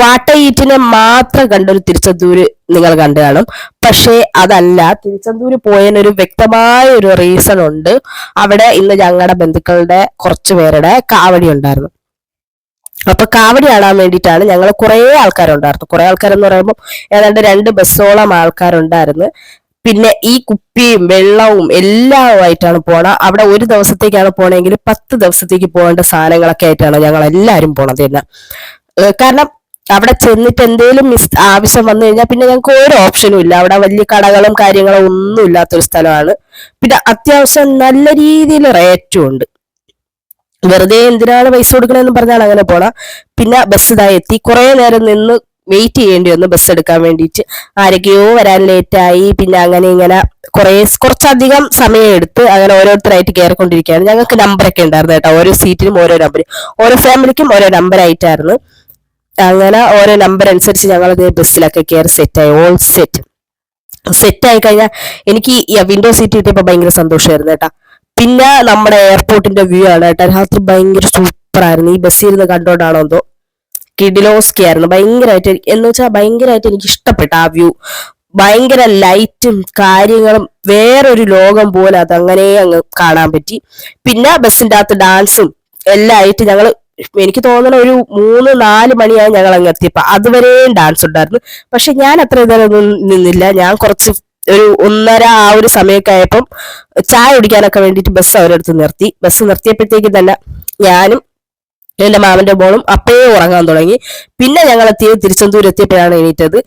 വാട്ടയീറ്റിനെ മാത്രം കണ്ടൊരു തിരുച്ചെന്തൂര് നിങ്ങൾ കണ്ടു കാണും. പക്ഷേ അതല്ല തിരുച്ചെന്തൂര് പോയതിനൊരു വ്യക്തമായ ഒരു റീസൺ ഉണ്ട്. അവിടെ ഇന്ന് ഞങ്ങളുടെ ബന്ധുക്കളുടെ കുറച്ചു പേരുടെ കാവടി ഉണ്ടായിരുന്നു. അപ്പൊ കാവടി ആടാൻ വേണ്ടിയിട്ടാണ് ഞങ്ങൾ കുറെ ആൾക്കാരുണ്ടായിരുന്നു. കുറെ ആൾക്കാരെന്ന് പറയുമ്പോൾ ഏതാണ്ട് രണ്ട് ബസ്സോളം ആൾക്കാരുണ്ടായിരുന്നു. പിന്നെ ഈ കുപ്പിയും വെള്ളവും എല്ലാമായിട്ടാണ് പോണ അവിടെ ഒരു ദിവസത്തേക്കാണ് പോണെങ്കിൽ പത്ത് ദിവസത്തേക്ക് പോകേണ്ട സാധനങ്ങളൊക്കെ ആയിട്ടാണ് ഞങ്ങൾ എല്ലാവരും പോണത് തന്നെ കാരണം അവിടെ ചെന്നിട്ട് എന്തെങ്കിലും മിസ് ആവശ്യം വന്നു കഴിഞ്ഞാൽ പിന്നെ ഞങ്ങൾക്ക് ഒരു ഓപ്ഷനും ഇല്ല. അവിടെ വലിയ കടകളും കാര്യങ്ങളും ഒന്നും ഇല്ലാത്തൊരു സ്ഥലമാണ്. പിന്നെ അത്യാവശ്യം നല്ല രീതിയിൽ റേറ്റും ഉണ്ട്. വെറുതെ എന്തിനാണ് പൈസ കൊടുക്കണമെന്ന് പറഞ്ഞാൽ അങ്ങനെ പോണ. പിന്നെ ബസ് ഇതായി എത്തി. കുറെ നേരം നിന്ന് വെയിറ്റ് ചെയ്യേണ്ടി വന്നു ബസ് എടുക്കാൻ വേണ്ടിയിട്ട്. ആരൊക്കെയോ വരാൻ ലേറ്റായി പിന്നെ അങ്ങനെ ഇങ്ങനെ കുറെ കുറച്ചധികം സമയം എടുത്ത് അങ്ങനെ ഓരോരുത്തരായിട്ട് കയറിക്കൊണ്ടിരിക്കുകയാണ്. ഞങ്ങൾക്ക് നമ്പറൊക്കെ ഉണ്ടായിരുന്നു കേട്ടോ. ഓരോ സീറ്റിനും ഓരോ നമ്പർ ഓരോ ഫാമിലിക്കും ഓരോ നമ്പർ ആയിട്ടായിരുന്നു. അങ്ങനെ ഓരോ നമ്പർ അനുസരിച്ച് ഞങ്ങൾ ബസ്സിലൊക്കെ കയറി സെറ്റായി ഓൾ സെറ്റ് സെറ്റ് ആയി കഴിഞ്ഞാൽ എനിക്ക് വിൻഡോ സീറ്റ് കിട്ടിയപ്പോൾ ഭയങ്കര സന്തോഷമായിരുന്നു കേട്ടാ. പിന്നെ നമ്മുടെ എയർപോർട്ടിന്റെ വ്യൂ ആണ് കേട്ടോ. രാത്രി ഭയങ്കര സൂപ്പർ ആയിരുന്നു. ഈ ബസ്സിൽ ഇരുന്ന് കണ്ടോണ്ടാണോ എന്തോ. കിഡിലോസ്കി ആയിരുന്നു. ഭയങ്കരമായിട്ട് എന്ന് വെച്ചാൽ ഭയങ്കരമായിട്ട് എനിക്ക് ഇഷ്ടപ്പെട്ട ആ വ്യൂ ഭയങ്കര ലൈറ്റും കാര്യങ്ങളും വേറൊരു ലോകം പോലെ അതങ്ങനെ അങ്ങ് കാണാൻ പറ്റി. പിന്നെ ബസ്സിന്റെ അകത്ത് ഡാൻസും എല്ലാം ആയിട്ട് ഞങ്ങൾ എനിക്ക് തോന്നുന്ന ഒരു മൂന്ന് നാല് മണിയായി ഞങ്ങൾ അങ്ങ് എത്തിയപ്പോ. അതുവരെയും ഡാൻസ് ഉണ്ടായിരുന്നു. പക്ഷെ ഞാൻ അത്ര ഇതൊന്നും നിന്നില്ല. ഞാൻ കുറച്ച് ഒരു ഒന്നര ആ ഒരു സമയമൊക്കെ ആയപ്പം ചായ കുടിക്കാനൊക്കെ വേണ്ടിയിട്ട് ബസ് അവരെടുത്ത് നിർത്തി. ബസ് നിർത്തിയപ്പോഴത്തേക്ക് തന്നെ ഞാനും എന്റെ മാമന്റെ മോളും അപ്പയെ ഉറങ്ങാൻ തുടങ്ങി. പിന്നെ ഞങ്ങൾ എത്തിയത് തിരുച്ചെന്തൂർ എത്തിയപ്പോഴാണ് എണീറ്റത്.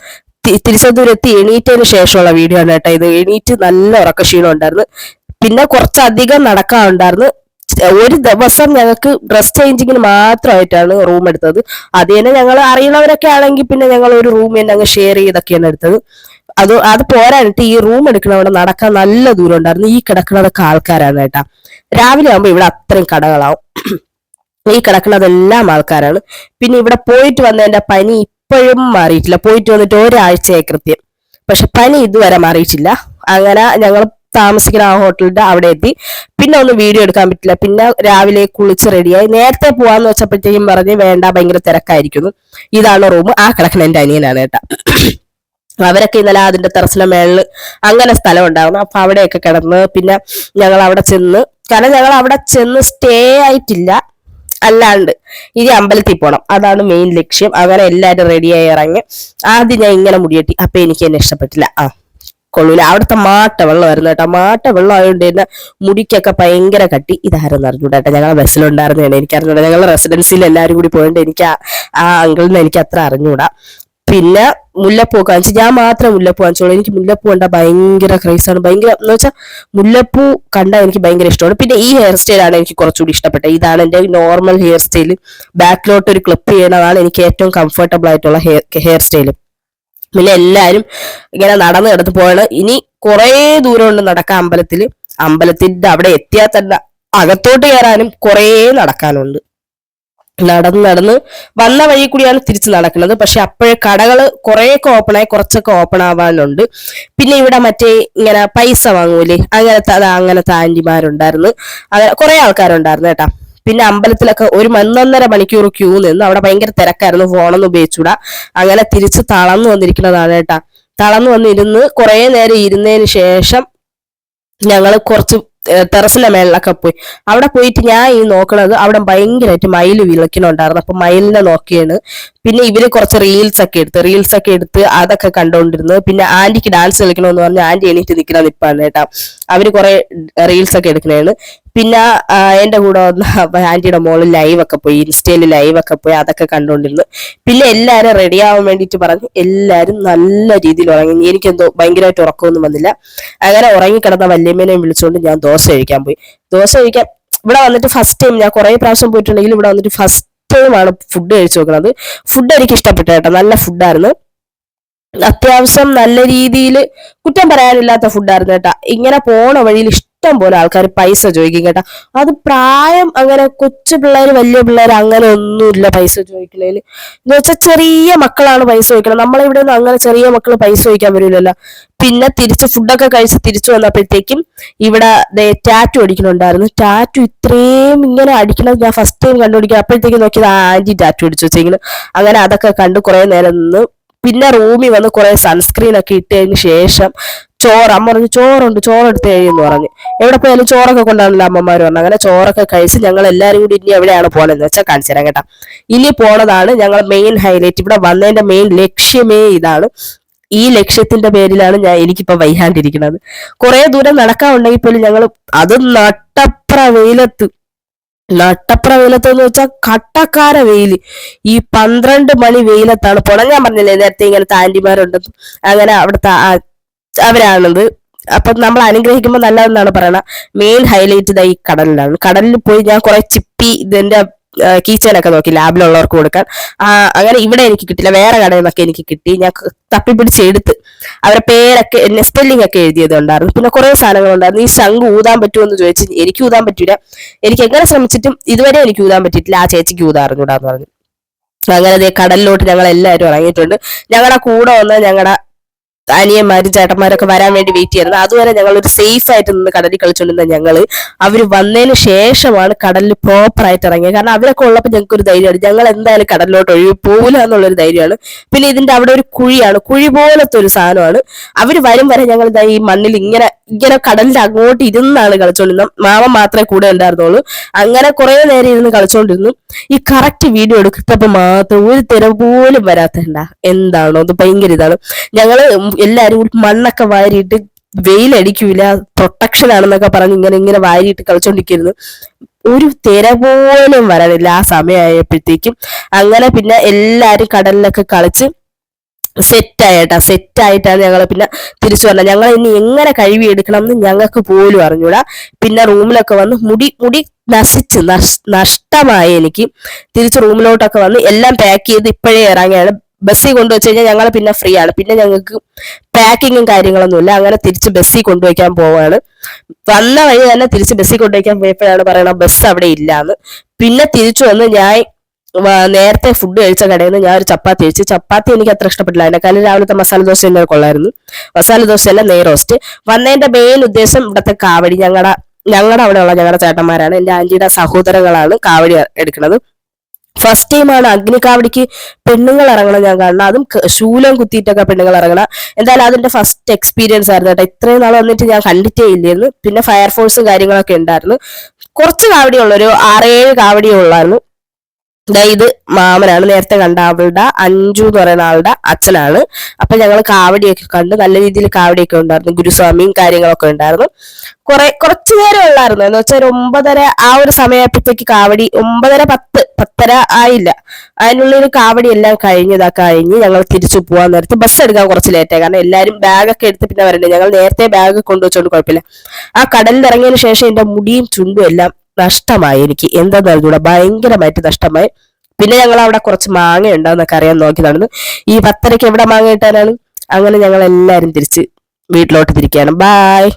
തിരുച്ചെന്തൂർ എത്തി എണീറ്റതിന് ശേഷമുള്ള വീഡിയോ ആണ് കേട്ടോ ഇത്. എണീറ്റ് നല്ല ഉറക്കക്ഷീണം ഉണ്ടായിരുന്നു. പിന്നെ കുറച്ചധികം നടക്കാനുണ്ടായിരുന്നു. ഒരു ദിവസം ഞങ്ങൾക്ക് ഡ്രസ് ചേഞ്ചിങ്ങിന് മാത്രമായിട്ടാണ് റൂം എടുത്തത്. അത് തന്നെ ഞങ്ങൾ അറിയുന്നവരൊക്കെ ആണെങ്കിൽ പിന്നെ ഞങ്ങൾ ഒരു റൂം തന്നെ അങ്ങ് ഷെയർ ചെയ്തൊക്കെയാണ് എടുത്തത്. അത് അത് പോരാനിട്ട് ഈ റൂം എടുക്കണവിടെ നടക്കാൻ നല്ല ദൂരം ഉണ്ടായിരുന്നു. ഈ കിടക്കുന്നതൊക്കെ ആൾക്കാരാണ് കേട്ടാ. രാവിലെ ആകുമ്പോൾ ഇവിടെ അത്രയും കടകളാവും. ഈ കിടക്കുന്നതെല്ലാം ആൾക്കാരാണ്. പിന്നെ ഇവിടെ പോയിട്ട് വന്നതിന്റെ പനി ഇപ്പോഴും മാറിയിട്ടില്ല. പോയിട്ട് വന്നിട്ട് ഒരാഴ്ചയായി കൃത്യം. പക്ഷെ പനി ഇതുവരെ മാറിയിട്ടില്ല. അങ്ങനെ ഞങ്ങൾ താമസിക്കുന്ന ആ ഹോട്ടലിന്റെ അവിടെ എത്തി. പിന്നെ ഒന്നും വീഡിയോ എടുക്കാൻ പറ്റില്ല. പിന്നെ രാവിലെ കുളിച്ച് റെഡിയായി നേരത്തെ പോവാന്ന് വെച്ചപ്പോഴത്തേക്കും പറഞ്ഞ് വേണ്ട ഭയങ്കര തിരക്കായിരിക്കുന്നു. ഇതാണ് റൂം. ആ കിടക്കുന്ന എന്റെ അനിയനാണ് കേട്ടാ അവരൊക്കെ ഇന്നലെ അതിന്റെ ടെറസിന്റെ മേളിൽ അങ്ങനെ സ്ഥലം ഉണ്ടായിരുന്നു. അപ്പൊ അവിടെയൊക്കെ കിടന്ന് പിന്നെ ഞങ്ങൾ അവിടെ ചെന്ന് കാരണം ഞങ്ങൾ അവിടെ ചെന്ന് സ്റ്റേ ആയിട്ടില്ല. അല്ലാണ്ട് ഇനി അമ്പലത്തിൽ പോണം. അതാണ് മെയിൻ ലക്ഷ്യം. അങ്ങനെ എല്ലാവരും റെഡിയായി ഇറങ്ങി. ആദ്യം ഞാൻ ഇങ്ങനെ മുടിയെട്ടി അപ്പൊ എനിക്ക് എന്നെ ഇഷ്ടപ്പെട്ടില്ല. ആ. കൊള്ളൂല. അവിടുത്തെ മാട്ട വെള്ളമായിരുന്നു കേട്ടോ. മാട്ട വെള്ളം ആയതുകൊണ്ട് തന്നെ മുടിക്കൊക്കെ ഭയങ്കര കട്ടി. ഇതായിരുന്നു അറിഞ്ഞൂടാ കേട്ടോ. ഞങ്ങളെ ബസ്സിലുണ്ടായിരുന്നതാണ്. എനിക്ക് അറിഞ്ഞൂടാ ഞങ്ങൾ റെസിഡൻസിയിൽ എല്ലാവരും കൂടി പോയിട്ട് എനിക്ക് ആ- നിന്ന് എനിക്ക് അത്ര അറിഞ്ഞൂടാ. പിന്നെ മുല്ലപ്പൂ കാണിച്ചു ഞാൻ മാത്രം മുല്ലപ്പൂ കാണിച്ചോളൂ എനിക്ക് മുല്ലപ്പൂ കണ്ട ഭയങ്കര ആണ്. ഭയങ്കര എന്ന് വെച്ചാൽ മുല്ലപ്പൂ കണ്ടാൽ എനിക്ക് ഭയങ്കര ഇഷ്ടമാണ്. പിന്നെ ഈ ഹെയർ സ്റ്റൈലാണ് എനിക്ക് കുറച്ചുകൂടി ഇഷ്ടപ്പെട്ടത്. ഇതാണ് എന്റെ നോർമൽ ഹെയർ സ്റ്റൈൽ ബാക്കിലോട്ട് ഒരു ക്ലിപ്പ് ചെയ്യണതാണ് എനിക്ക് ഏറ്റവും കംഫർട്ടബിൾ ആയിട്ടുള്ള ഹെയർ ഹെയർ സ്റ്റൈൽ പിന്നെ എല്ലാരും ഇങ്ങനെ നടന്ന് കിടന്ന് പോയാണ് ഇനി കുറേ ദൂരം ഉണ്ട് നടക്കാൻ അമ്പലത്തിൽ അമ്പലത്തിന്റെ അവിടെ എത്തിയാൽ തന്നെ അകത്തോട്ട് കയറാനും കുറേ നടക്കാനുണ്ട്. നടന്ന് നടന്ന് വന്ന വഴി കൂടിയാണ് തിരിച്ച് നടക്കുന്നത്. പക്ഷെ അപ്പോഴേ കടകൾ കുറേയൊക്കെ ഓപ്പൺ ആയി കുറച്ചൊക്കെ ഓപ്പൺ ആവാനുണ്ട്. പിന്നെ ഇവിടെ മറ്റേ ഇങ്ങനെ പൈസ വാങ്ങൂലേ? അങ്ങനത്തെ അങ്ങനത്തെ ആന്റിമാരുണ്ടായിരുന്നു അങ്ങനെ കുറെ ആൾക്കാരുണ്ടായിരുന്നു കേട്ടാ. പിന്നെ അമ്പലത്തിലൊക്കെ ഒരു ഒന്നൊന്നര മണിക്കൂർ ക്യൂ നിന്ന് അവിടെ ഭയങ്കര തിരക്കായിരുന്നു ഫോണൊന്നും ഉപയോഗിച്ചൂടാ. അങ്ങനെ തിരിച്ച് തളർന്നു വന്നിരിക്കുന്നതാണ് കേട്ടാ. തളർന്നു വന്നിരുന്ന് കുറേ നേരം ഇരുന്നതിന് ശേഷം ഞങ്ങൾ കുറച്ച് ടെറസിന്റെ മേളിലൊക്കെ പോയി. അവിടെ പോയിട്ട് ഞാൻ ഈ നോക്കണത് അവിടെ ഭയങ്കരമായിട്ട് മയിൽ വിളക്കിനുണ്ടായിരുന്നു അപ്പൊ മയിലിനെ നോക്കിയാണ്. പിന്നെ ഇവർ കുറച്ച് റീൽസ് ഒക്കെ എടുത്ത് റീൽസ് ഒക്കെ എടുത്ത് അതൊക്കെ കണ്ടുകൊണ്ടിരുന്നു. പിന്നെ ആന്റിക്ക് ഡാൻസ് കളിക്കണമെന്ന് പറഞ്ഞ് ആന്റി എണീറ്റ് നിൽക്കുന്ന നിപ്പാണ് കേട്ടോ. അവർ കുറെ റീൽസ് ഒക്കെ എടുക്കണേണ് പിന്നെ എന്റെ കൂടെ വന്ന ആന്റിയുടെ മോൾ ലൈവ് ഒക്കെ പോയി ഇൻസ്റ്റയിൽ ലൈവ് ഒക്കെ പോയി അതൊക്കെ കണ്ടോണ്ടിരുന്നു. പിന്നെ എല്ലാരും റെഡി ആവാൻ വേണ്ടിയിട്ട് പറഞ്ഞ്. എല്ലാരും നല്ല രീതിയിൽ ഉറങ്ങി. എനിക്കെന്തോ ഭയങ്കരമായിട്ട് ഉറക്കമൊന്നും വന്നില്ല. അങ്ങനെ ഉറങ്ങിക്കിടന്ന വല്യമ്മേനെയും വിളിച്ചുകൊണ്ട് ഞാൻ ദോശ കഴിക്കാൻ പോയി. ദോശ കഴിക്കാൻ ഇവിടെ വന്നിട്ട് ഫസ്റ്റ് ടൈം ഞാൻ കുറെ പ്രാവശ്യം പോയിട്ടുണ്ടെങ്കിൽ ഇവിടെ വന്നിട്ട് ഫസ്റ്റ് ടൈമാണ് ഫുഡ് കഴിച്ചു നോക്കുന്നത്. ഫുഡ് എനിക്ക് ഇഷ്ടപ്പെട്ടു കേട്ടോ. നല്ല ഫുഡായിരുന്നു അത്യാവശ്യം നല്ല രീതിയിൽ കുറ്റം പറയാനില്ലാത്ത ഫുഡായിരുന്നു കേട്ടാ. ഇങ്ങനെ പോണ വഴിയിൽ ഇഷ്ടം ഇഷ്ടം പോലെ ആൾക്കാർ പൈസ ചോദിക്കും കേട്ടോ. അത് പ്രായം അങ്ങനെ കൊച്ചു പിള്ളേര് വലിയ പിള്ളേര് അങ്ങനെ ഒന്നുമില്ല പൈസ ചോദിക്കണേൽ. എന്ന് വെച്ചാൽ ചെറിയ മക്കളാണ് പൈസ ചോദിക്കണം നമ്മളിവിടെ നിന്ന് അങ്ങനെ ചെറിയ മക്കൾ പൈസ ചോദിക്കാൻ വരില്ലല്ലോ പിന്നെ തിരിച്ച് ഫുഡൊക്കെ കഴിച്ച് തിരിച്ചു വന്നപ്പോഴത്തേക്കും ഇവിടെ ടാറ്റു അടിക്കണുണ്ടായിരുന്നു ടാറ്റു ഇത്രയും ഇങ്ങനെ അടിക്കണത് ഞാൻ ഫസ്റ്റ് ടൈം കണ്ടുപിടിക്കുക അപ്പോഴത്തേക്കും നോക്കിയത് ആന്റി ടാറ്റു അടിച്ചു വെച്ചെങ്കിലും അങ്ങനെ അതൊക്കെ കണ്ട് കുറെ നേരം നിന്ന് പിന്നെ റൂമിൽ വന്ന് കുറെ സൺസ്ക്രീൻ ഒക്കെ ഇട്ടതിന് ശേഷം ചോറ്. അമ്മ പറഞ്ഞു ചോറുണ്ട് ചോറെടുത്ത് കഴിയുമെന്ന് പറഞ്ഞു. എവിടെ പോയാലും ചോറൊക്കെ കൊണ്ടാണല്ലോ അമ്മമാർ പറഞ്ഞു. അങ്ങനെ ചോറൊക്കെ കഴിച്ച് ഞങ്ങൾ എല്ലാവരും കൂടി ഇനി എവിടെയാണ് പോകണമെന്ന് വെച്ചാൽ കാണിച്ചു തരാം കേട്ടോ. ഇനി പോണതാണ് ഞങ്ങൾ മെയിൻ ഹൈലൈറ്റ് ഇവിടെ വന്നതിന്റെ മെയിൻ ലക്ഷ്യമേ ഇതാണ്. ഈ ലക്ഷ്യത്തിന്റെ പേരിലാണ് ഞാൻ എനിക്കിപ്പോ വയ്യാണ്ടിരിക്കുന്നത് കുറെ ദൂരം നടക്കാനുണ്ടെങ്കിൽ പോലും ഞങ്ങൾ അത് നട്ടപ്ര വെയിലത്ത് നട്ടപ്ര വെയിലത്ത് എന്ന് വെച്ചാൽ കട്ടക്കാര വെയിൽ. ഈ പന്ത്രണ്ട് മണി വെയിലത്താണ് പോണത്. ഞാൻ പറഞ്ഞില്ലേ നേരത്തെ ഇങ്ങനത്തെ ആന്റിമാരുണ്ടെന്ന് അങ്ങനെ അവിടുത്തെ അവരാണത്. അപ്പൊ നമ്മൾ അനുഗ്രഹിക്കുമ്പോൾ നല്ലതെന്നാണ് പറയണത് മെയിൻ ഹൈലൈറ്റ് ഈ കടലിലാണ്. കടലിൽ പോയി ഞാൻ കുറെ ചിപ്പി ഇതിന്റെ കീച്ചനൊക്കെ നോക്കി ലാബിലുള്ളവർക്ക് കൊടുക്കാൻ. അങ്ങനെ ഇവിടെ എനിക്ക് കിട്ടില്ല. വേറെ കടയിൽ നിന്നൊക്കെ എനിക്ക് കിട്ടി. ഞാൻ തപ്പിപ്പിടിച്ച് എടുത്ത് അവരുടെ പേരൊക്കെ എന്നെ സ്പെല്ലിംഗ് ഒക്കെ എഴുതിയത് ഉണ്ടായിരുന്നു പിന്നെ കുറെ സാധനങ്ങൾ ഉണ്ടായിരുന്നു ഈ ശംഖ് ഊതാൻ പറ്റുമോ എന്ന് ചോദിച്ച് എനിക്ക് ഊതാൻ പറ്റൂല. എനിക്ക് എങ്ങനെ ശ്രമിച്ചിട്ടും ഇതുവരെ എനിക്ക് ഊതാൻ പറ്റിയിട്ടില്ല. ആ ചേച്ചിക്ക് ഊതാറിഞ്ഞൂടാന്ന് പറഞ്ഞു. അങ്ങനെ കടലിലോട്ട് ഞങ്ങൾ എല്ലാവരും ഇറങ്ങിയിട്ടുണ്ട്. ഞങ്ങളുടെ കൂടെ വന്ന ഞങ്ങളുടെ അനിയന്മാരും ചേട്ടന്മാരൊക്കെ വരാൻ വേണ്ടി വെയിറ്റ് ചെയ്യുന്നത്. അതുവരെ ഞങ്ങൾ ഒരു സേഫ് ആയിട്ട് നിന്ന് കടലിൽ കളിച്ചുകൊണ്ടിരുന്ന ഞങ്ങൾ അവർ വന്നതിന് ശേഷമാണ് കടലിൽ പ്രോപ്പർ ആയിട്ട് ഇറങ്ങിയത്. കാരണം അവരൊക്കെ ഉള്ളപ്പോൾ ഞങ്ങൾക്ക് ഒരു ധൈര്യമാണ്. ഞങ്ങൾ എന്തായാലും കടലിലോട്ട് ഒഴുകി പോകില്ല എന്നുള്ളൊരു ധൈര്യമാണ്. പിന്നെ ഇതിന്റെ അവിടെ ഒരു കുഴിയാണ്. കുഴി പോലത്തെ ഒരു സാധനമാണ്. അവർ വരും വരെ ഞങ്ങൾ ഈ മണ്ണിൽ ഇങ്ങനെ ഇങ്ങനെ കടലിന്റെ അങ്ങോട്ട് ഇരുന്നാണ് കളിച്ചോണ്ടിരുന്നത്. മാമ മാത്രമേ കൂടെ ഉണ്ടായിരുന്നുള്ളൂ. അങ്ങനെ കുറെ നേരം ഇരുന്ന് കളിച്ചോണ്ടിരുന്നു. ഈ കറക്റ്റ് വീഡിയോ എടുത്തപ്പോ മാത്രം ഒരു തിര പോലും വരാത്തണ്ട എന്താണോ അത്? ഭയങ്കര ഇതാണ്. ഞങ്ങൾ എല്ലാരും കൂടി മണ്ണൊക്കെ വാരിയിട്ട് വെയിലടിക്കൂല പ്രൊട്ടക്ഷൻ ആണെന്നൊക്കെ പറഞ്ഞ് ഇങ്ങനെ ഇങ്ങനെ വാരിയിട്ട് കളിച്ചോണ്ടിരിക്കുന്നു. ഒരു തിര പോലും വരാനില്ല ആ സമയമായപ്പോഴത്തേക്കും. അങ്ങനെ പിന്നെ എല്ലാരും കടലിലൊക്കെ കളിച്ച് സെറ്റ് സെറ്റായിട്ടാണ് ഞങ്ങൾ പിന്നെ തിരിച്ചു വന്നത് ഞങ്ങൾ ഇനി എങ്ങനെ കഴുകി എടുക്കണം എന്ന് ഞങ്ങൾക്ക് പോലും അറിഞ്ഞൂടാ. പിന്നെ റൂമിലൊക്കെ വന്ന് മുടി മുടി നശിച്ച് നഷ്- നഷ്ടമായി എനിക്ക്. തിരിച്ച് റൂമിലോട്ടൊക്കെ വന്ന് എല്ലാം പാക്ക് ചെയ്ത് ഇപ്പോഴേ ഇറങ്ങിയാണ്. ബസ്സിൽ കൊണ്ടുവച്ച് കഴിഞ്ഞാൽ ഞങ്ങൾ പിന്നെ ഫ്രീ ആണ് പിന്നെ ഞങ്ങൾക്ക് പാക്കിങ്ങും കാര്യങ്ങളൊന്നുമില്ല. അങ്ങനെ തിരിച്ച് ബസ്സിൽ കൊണ്ടുവയ്ക്കാൻ പോവാണ്. വന്ന വഴി തന്നെ തിരിച്ച് ബസ്സിൽ കൊണ്ടുവയ്ക്കാൻ പോയപ്പോഴാണ് പറയണത് ബസ് അവിടെ ഇല്ലാന്ന്. പിന്നെ തിരിച്ചു വന്ന് ഞാൻ നേരത്തെ ഫുഡ് കഴിച്ച കടയിൽ നിന്ന് ഞാൻ ഒരു ചപ്പാത്തി കഴിച്ചു. ചപ്പാത്തി എനിക്ക് അത്ര ഇഷ്ടപ്പെട്ടില്ല. അതിനെക്കാളും രാവിലത്തെ മസാല ദോശ തന്നെ കൊള്ളായിരുന്നു. മസാല ദോശ അല്ല നെയ് റോസ്റ്റ് വന്നതിന്റെ മെയിൻ ഉദ്ദേശം ഇവിടുത്തെ കാവടി. ഞങ്ങളുടെ ഞങ്ങളുടെ അവിടെയുള്ള ഞങ്ങളുടെ ചേട്ടന്മാരാണ്. എന്റെ ആന്റിയുടെ സഹോദരങ്ങളാണ് കാവടി എടുക്കുന്നത് ഫസ്റ്റ് ടൈമാണ് അഗ്നികാവടിക്ക് പെണ്ണുങ്ങൾ ഇറങ്ങണം ഞാൻ കാണണം അതും ശൂലം കുത്തിയിട്ടൊക്കെ പെണ്ണുങ്ങൾ ഇറങ്ങണം. എന്തായാലും അതിന്റെ ഫസ്റ്റ് എക്സ്പീരിയൻസ് ആയിരുന്നു കേട്ടോ. ഇത്രയും നാൾ വന്നിട്ട് ഞാൻ കണ്ടിട്ടേ ഇല്ലായിരുന്നു. പിന്നെ ഫയർഫോഴ്സ് കാര്യങ്ങളൊക്കെ ഉണ്ടായിരുന്നു. കുറച്ച് കാവടിയുള്ളൂ ഒരു ആറേഴ് കാവടിയേ ഉള്ളായിരുന്നു. ഇത് മാമനാണ്. നേരത്തെ കണ്ട അവളുടെ അഞ്ചു എന്ന് പറയുന്ന ആളുടെ അച്ഛനാണ്. അപ്പൊ ഞങ്ങൾ കാവടിയൊക്കെ കണ്ട്. നല്ല രീതിയിൽ കാവടിയൊക്കെ ഉണ്ടായിരുന്നു. ഗുരുസ്വാമിയും കാര്യങ്ങളൊക്കെ ഉണ്ടായിരുന്നു. കുറെ കുറച്ചു നേരം ഉള്ളായിരുന്നു. എന്ന് വെച്ചാൽ ഒരു ഒമ്പതര ആ ഒരു സമയപ്പോഴത്തേക്ക് കാവടി ഒമ്പതര പത്ത് പത്തര ആയില്ല. അതിനുള്ളിൽ കാവടി എല്ലാം കഴിഞ്ഞതാ കഴിഞ്ഞ് ഞങ്ങൾ തിരിച്ചു പോവാൻ നേരത്ത് ബസ് എടുക്കാൻ കുറച്ച് ലേറ്റായി കാരണം എല്ലാവരും ബാഗൊക്കെ എടുത്ത് പിന്നെ വരണ്ടേ. ഞങ്ങൾ നേരത്തെ ബാഗ് കൊണ്ടുവച്ചോണ്ട് കുഴപ്പമില്ല. ആ കടലിൽ ഇറങ്ങിയതിന് ശേഷം എന്റെ മുടിയും ചുണ്ടും എല്ലാം നഷ്ടമായി. എനിക്ക് എന്താന്ന് അറിഞ്ഞൂടെ. ഭയങ്കരമായിട്ട് നഷ്ടമായി. പിന്നെ ഞങ്ങൾ അവിടെ കുറച്ച് മാങ്ങ ഉണ്ടാവുന്നൊക്കെ അറിയാൻ നോക്കി നടന്നു ഈ പത്തരയ്ക്ക് എവിടെ മാങ്ങ കിട്ടാനാണ്? അങ്ങനെ ഞങ്ങൾ എല്ലാരും തിരിച്ച് വീട്ടിലോട്ട് തിരിക്കുകയാണ്. ബായ്